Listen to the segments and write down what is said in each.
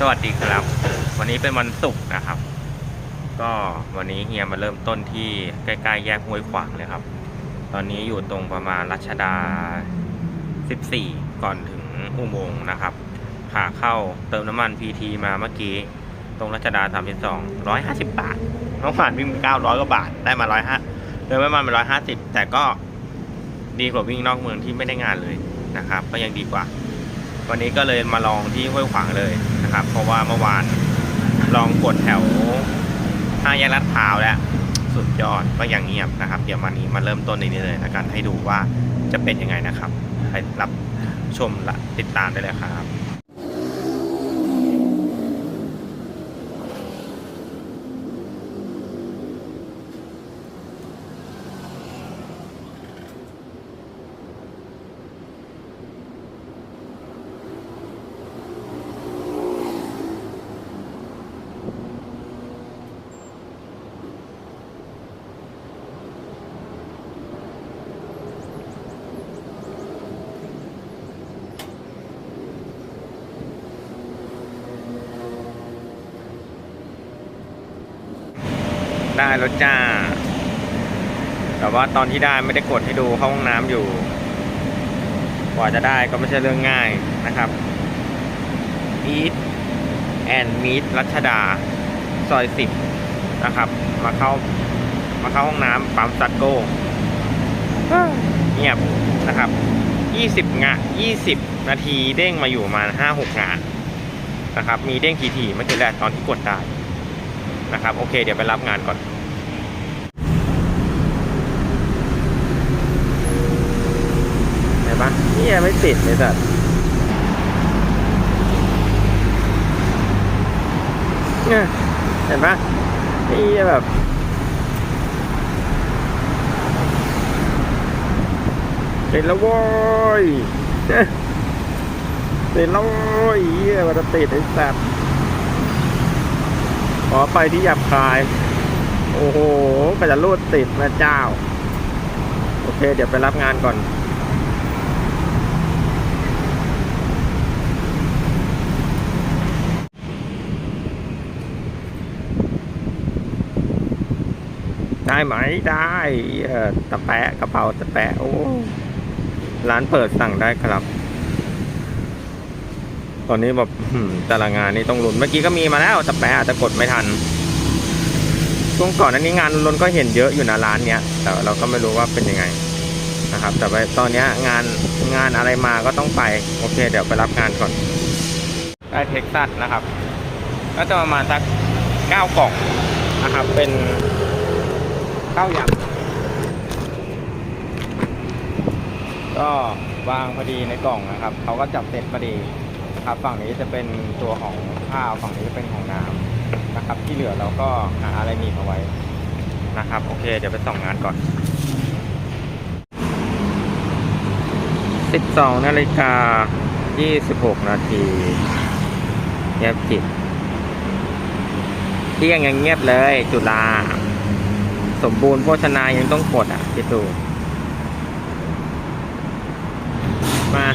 สวัสดีครับ วันนี้เป็นวันศุกร์นะครับ ก็วันนี้เฮียมาเริ่มต้นที่ใกล้ๆแยกห้วยขวางเลยครับ ตอนนี้อยู่ตรงประมาณรัชดา 14 ก่อนถึงอุโมงค์นะครับขาเข้าเติมน้ำมันพีทีมาเมื่อกี้ ตรงรัชดา 32 150 บาทเมื่อวานวิ่ง900กว่าบาทได้มา105เติมน้ำมันไป150 แต่ก็ดีกว่าวิ่งนอกเมืองที่ไม่ได้งานเลยนะครับ ก็ยังดีกว่า วันนี้ก็เลยมาลองที่ห้วยขวางเลยนะครับ เพราะว่าเมื่อวานลองกดแถวห้าแยกลาดพร้าวแล้วสุดยอดก็ยังเงียบนะครับ เดี๋ยววันนี้มาเริ่มต้นในนี้เลยนะกันให้ดูว่าจะเป็นยังไงนะครับ ไปรับชมและติดตามได้เลยครับ ได้แล้วจ้า แต่ว่าตอนที่ได้ไม่ได้กดให้ดูเข้าห้องน้ำอยู่ กว่าจะได้ก็ไม่ใช่เรื่องง่ายนะครับ Eat and Meet รัชดา ซอยสิบนะครับ มาเข้ามาเข้าห้องน้ำปั๊มซัดโก้เงียบนะครับยี่สิบงะยี่สิบนาทีเด้งมาอยู่ประมาณห้าหกงานนะครับ มีเด้งทีๆเมื่อกี้แรกตอนที่กดได้ นะครับ โอเคเดี๋ยวไปรับงานก่อนเห็นปะนี่ยังไม่ติดเลยสัตว์เห็นปะนี่แบบติดแล้วโว้ยเนี่ยติดแล้วโว้ยเหี้ยมันจะติดไอ้สัตว์ อไปที่หยับคาย โอ้โหก็จะรูดติดนะเจ้า โอเค เดี๋ยวไปรับงานก่อนได้ไหมได้ตะแปะกระเป๋าตะแปะโอ้ร้านเปิดสั่งได้ครับ ตอนนี้แบบแต่ละงานนี่ต้องลุ้นเมื่อกี้ก็มีมาแล้วแต่แปะอาจจะกดไม่ทันช่วงก่อนอันนี้งานลุ้นก็เห็นเยอะอยู่นะร้านเนี้ยแต่เราก็ไม่รู้ว่าเป็นยังไงนะครับ แต่ตอนนี้งานงานอะไรมาก็ต้องไป โอเค เดี๋ยวไปรับงานก่อน ได้เท็กซัสนะครับ ก็จะประมาณสักเก้ากล่องนะครับ เป็นข้าวยำก็วางพอดีในกล่องนะครับ เขาก็จับเซตพอดี ครับฝั่งนี้จะเป็นตัวของข้าวฝั่งนี้จะเป็นของน้ำนะครับ ที่เหลือเราก็หาอะไรหนีบเอาไว้นะครับ โอเค เดี๋ยวไปส่องงานก่อน 12นาฬิกา26นาทีเงียบจิตเที่ยงยังเงียบเลย จุฬาสมบูรณ์โภชนายังต้องกดอะคิดดูมา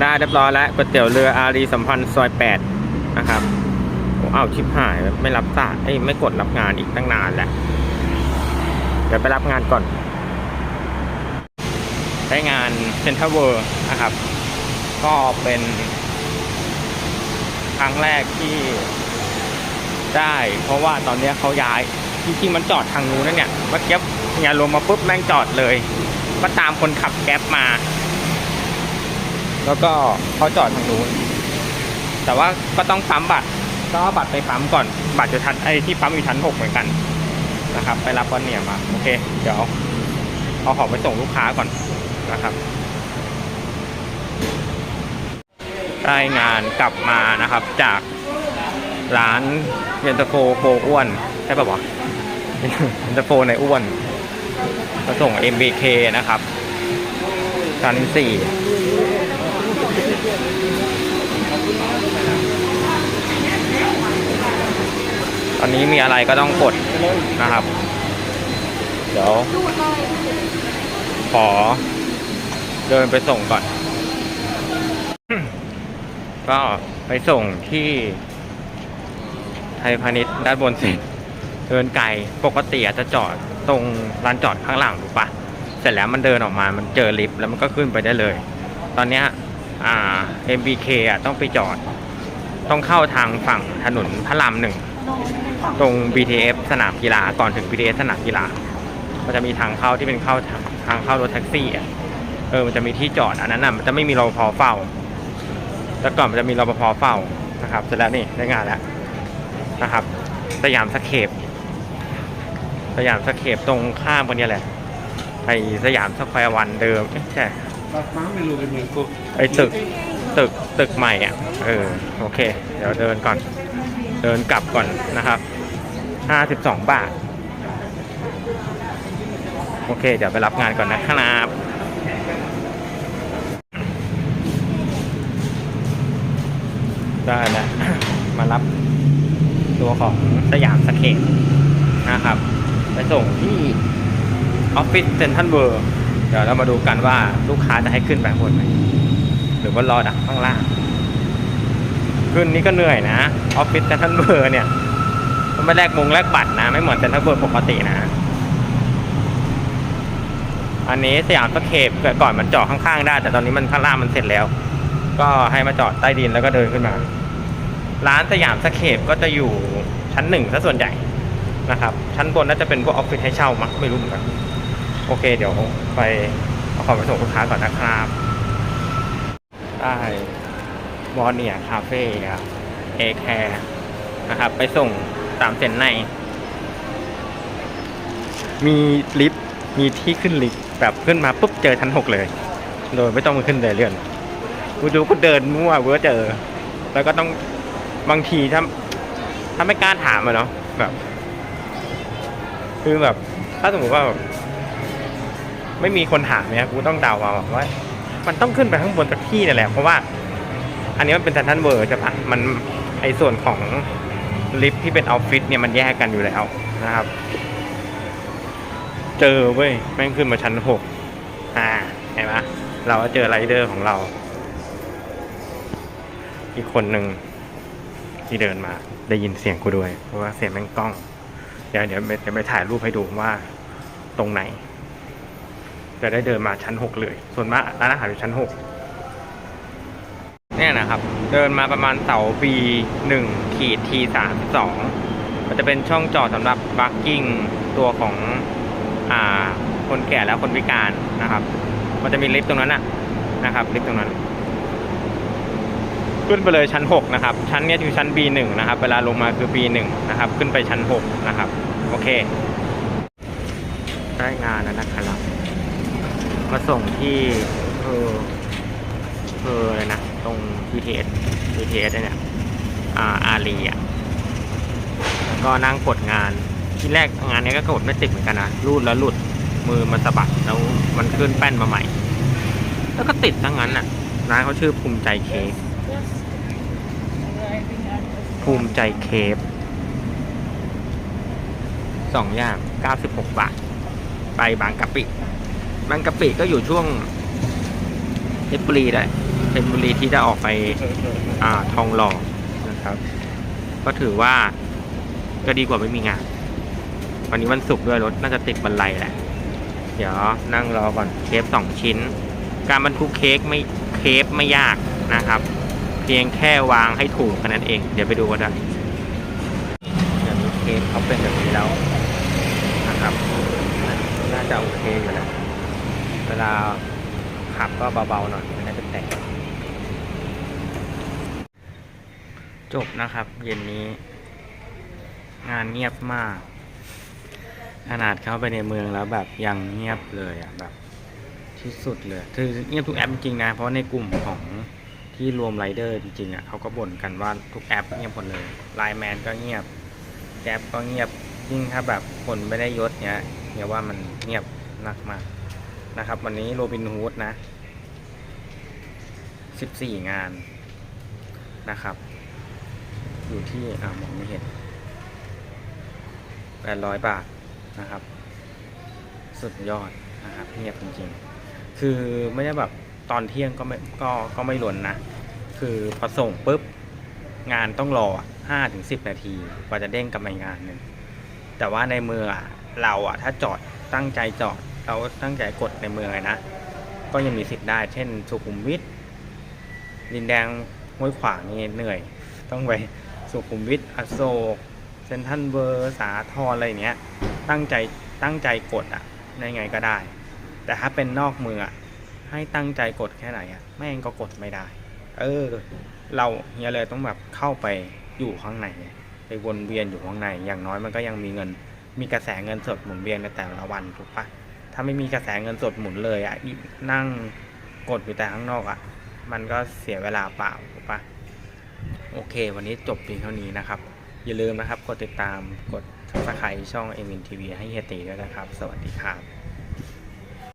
ได้เรียบร้อยแล้วก๋วยเตี๋ยวเรืออารีสัมพันธ์ซอยแปดนะครับโอ้เอาชิปหายไม่รับสายเอ้ไม่กดรับงานอีกตั้งนานแหละเดี๋ยวไปรับงานก่อนได้งานเซ็นทรัลเวิร์นะครับ ก็เป็นครั้งแรกที่ได้ เพราะว่าตอนนี้เขาย้ายจริงๆมันจอดทางนู้นนะเนี่ยเมื่อกี้งานลงมาปุ๊บแม่งจอดเลย ก็ตามคนขับแก๊ปมา แล้วก็เขาจอดทางนู้น แต่ว่าก็ต้องปั๊มบัตรก็เอาบัตรไปปั๊มก่อน บัตรอยู่ชั้นไอ้ที่ปั๊มอยู่ชั้นหกเหมือนกันนะครับ ไปรับวันเนี่ยมาโอเค เดี๋ยวเอาของไปส่งลูกค้าก่อนนะครับได้งานกลับมานะครับจากร้านเย็นตาโฟโฟอ้วนใช่ป่าวะเย็นตาโฟในอ้วนมาส่ง MBK นะครับชั้นสี่ อนนี้มีอะไรก็ต้องกดนะครับ เดี๋ยว ขอ เดินไปส่งก่อน ก็ไปส่งที่ ไทยพาณิชย์ด้านบนเสร็จเดินไกลปกติอาจจะจอดตรงลานจอดข้างหลังถูกปะเสร็จแล้วมันเดินออกมามันเจอลิฟต์แล้วมันก็ขึ้นไปได้เลย ตอนนี้อ่า MBK อะต้องไปจอด ต้องเข้าทางฝั่งถนนพระรามหนึ่ง ตรง BTS สนามกีฬาก่อนถึง BTS สนามกีฬามันจะมีทางเข้าที่เป็นเข้าทางทางเข้ารถแท็กซี่อะเออมันจะมีที่จอดอันนั้นน่ะมันจะไม่มีรปภเฝ้าแล้วก่อนมันจะมีรปภเฝ้านะครับเสร็จแล้วนี่ได้งานแล้วนะครับสยามสเคปสยามสเคปตรงข้ามกันเนี่ยแหละไอสยามสแควร์วันเดิมเอ๊ะใช่ Más me lo de mi co. ไอตึกตึกตึกใหม่อะเออโอเค เดี๋ยวเดินก่อน เดินกลับก่อนนะครับ 52 บาท โอเค เดี๋ยวไปรับงานก่อนนะครับได้แล้วมารับตัวของสยามสเคปนะครับ ไปส่งที่ออฟฟิศเซนทัลเวิร์เดี๋ยวเรามาดูกันว่าลูกค้าจะให้ขึ้นไปข้างบนไหมหรือว่ารอดักข้างล่าง ขึ้นนี่ก็เหนื่อยนะ ออฟฟิศเซนทัลเวิร์เนี่ย ไม่แลกมงแลกบัตรนะ ไม่เหมือนเซ็นทรัลเวิร์ปกตินะ อันนี้สยามสเคปเกิดก่อนมันจอดข้างๆได้ แต่ตอนนี้มันข้างล่างมันเสร็จแล้ว ก็ให้มาจอดใต้ดินแล้วก็เดินขึ้นมา ร้านสยามสเคปก็จะอยู่ชั้นหนึ่งซะส่วนใหญ่นะครับ ชั้นบนน่าจะเป็นพวกออฟฟิศให้เช่ามั้งไม่รู้เหมือนกันโอเค เดี๋ยวไปเอาของไปส่งลูกค้าก่อนนะครับได้วอเนียคาเฟ่ครับเอแคร์นะครับ ไปส่ง ตามเซนใน มีลิฟต์มีที่ขึ้นลิฟต์แบบขึ้นมาปุ๊บเจอชั้นหกเลย โดยไม่ต้องขึ้นเดินเลื่อนกูดูกูเดินมั่วเว้อเจอ แล้วก็ต้องบางทีถ้าถ้าไม่กล้าถามอะเนาะแบบ คือแบบ ถ้าสมมติว่าแบบไม่มีคนถามเนี่ยกูต้องเดาเอาว่า มันต้องขึ้นไปข้างบนสักที่นั่นแหละเพราะว่า อันนี้มันเป็นเซนทันเวิร์ใช่ปะมันไอส่วนของ ลิฟต์ที่เป็นออฟฟิศเนี่ยมันแยกกันอยู่แล้วนะครับ เจอเว้ยแม่งขึ้นมาชั้นหกอ่าเห็นไหมเราก็เจอไรเดอร์ของเรา อีกคนหนึ่งที่เดินมาได้ยินเสียงกูด้วย เพราะว่าเสียงแม่งกล้อง เดี๋ยวเดี๋ยวไปเดี๋ยวไปถ่ายรูปให้ดูว่าตรงไหนจะได้เดินมาชั้นหกเลย ส่วนมากร้านอาหารอยู่ชั้นหก เนี่ยนะครับ เดินมาประมาณเสาปีหนึ่งขีดทีสามสองมันจะเป็นช่องจอดสำหรับบักกิ้งตัวของอ่าคนแก่และคนพิการนะครับ มันจะมีลิฟต์ตรงนั้นนะนะครับลิฟต์ตรงนั้น ขึ้นไปเลยชั้น 6 นะครับ ชั้นนี้ยคือชั้น B1 นะครับ เวลาลงมาคือ B1 นะครับ ขึ้นไปชั้น 6 นะครับ โอเค ได้งานแล้วนะครับ มาส่งที่เออเอออะไรนะ BTS BTS เนี่ยอ่าอารีอะแล้วก็นั่งกดงานที่แรกงานนี้ก็กดไม่ติดเหมือนกันนะรูดแล้วหลุดมือมันสะบัดแล้วมันขึ้นแป้นมาใหม่ แล้วก็ติดทั้งนั้นอะร้านเขาชื่อภูมิใจเค้กภูมิใจเคฟสองอย่าง 96 บาท ไปบางกะปิ บางกะปิก็อยู่ช่วง ชรบุรีได้เพชรบุรีที่จะออกไปอ่าทองหล่อนะครับ ก็ถือว่าก็ดีกว่าไม่มีงาน วันนี้วันศุกร์ด้วยรถน่าจะติดบันไลแหละ เดี๋ยวนั่งรอก่อนเคฟสองชิ้น การบรรทุกเค้กไม่เคฟไม่ยากนะครับ เพียงแค่วางให้ถูกแค่นั้นเอง เดี๋ยวไปดูกันนะเดี๋ยวนี้เคสเขาเป็นแบบนี้แล้วนะครับ น่าจะโอเคอยู่แล้วเวลา ขับก็เบาๆหน่อยไม่น่าจะแตกจบนะครับ เย็นนี้ งานเงียบมากขนาดเข้าไปในเมืองแล้วแบบยังเงียบเลยอะแบบที่สุดเลยคือเงียบทุกแอปจริงๆนะ เพราะในกลุ่มของที่รวมไรเดอร์จริงๆอะเขาก็บ่นกันว่าทุกแอปเงียบหมดเลยไลน์แมนก็เงียบแก๊ปก็เงียบยิ่งถ้าแบบคนไม่ได้ยศเนี้ยเนี่ยว่ามันเงียบหนักมาก นะครับ วันนี้โรบินฮูดนะ 14 งานนะครับ อยู่ที่อ่ามองไม่เห็น 800 บาทนะครับ สุดยอดนะครับเงียบจริงๆ คือไม่ได้แบบตอนเที่ยงก็ไม่ก็ก็ไม่หล่นนะ คือพอส่งปุ๊บ งานต้องรอห้าถึงนาทีกว่าจะเด้งกลับมางานหนึ่งแต่ว่าในเมืองเราอะถ้าจอดตั้งใจจอด เราตั้งใจกดในเมืองนะ ก็ยังมีสิทธิ์ได้ เช่น สุขุมวิทดินแดงห้วยขวางนี่เหนื่อย ต้องไปสุขุมวิทอโศกเซนทรัลเวอร์สาทรอะไรอย่างเงี้ย ตั้งใจตั้งใจกดอะในไงก็ได้ แต่ถ้าเป็นนอกเมืองอะให้ตั้งใจกดแค่ไหนอะแม่งก็กดไม่ได้ เออ เราเฮียเลยต้องแบบเข้าไปอยู่ข้างในไปวนเวียนอยู่ข้างใน อย่างน้อยมันก็ยังมีเงิน มีกระแสเงินสดหมุนเวียนในแต่ละวันถูกปะ ถ้าไม่มีกระแสเงินสดหมุนเลยอะ่ะนั่งกดอยู่แต่ข้างนอกอะมันก็เสียเวลาเปล่าถูกปะโอเค วันนี้จบเพียงเท่านี้นะครับ อย่าลืมนะครับ กดติดตามกด subscribe ช่อง m n TV ให้เฮียตีด้วยนะครับ สวัสดีครับ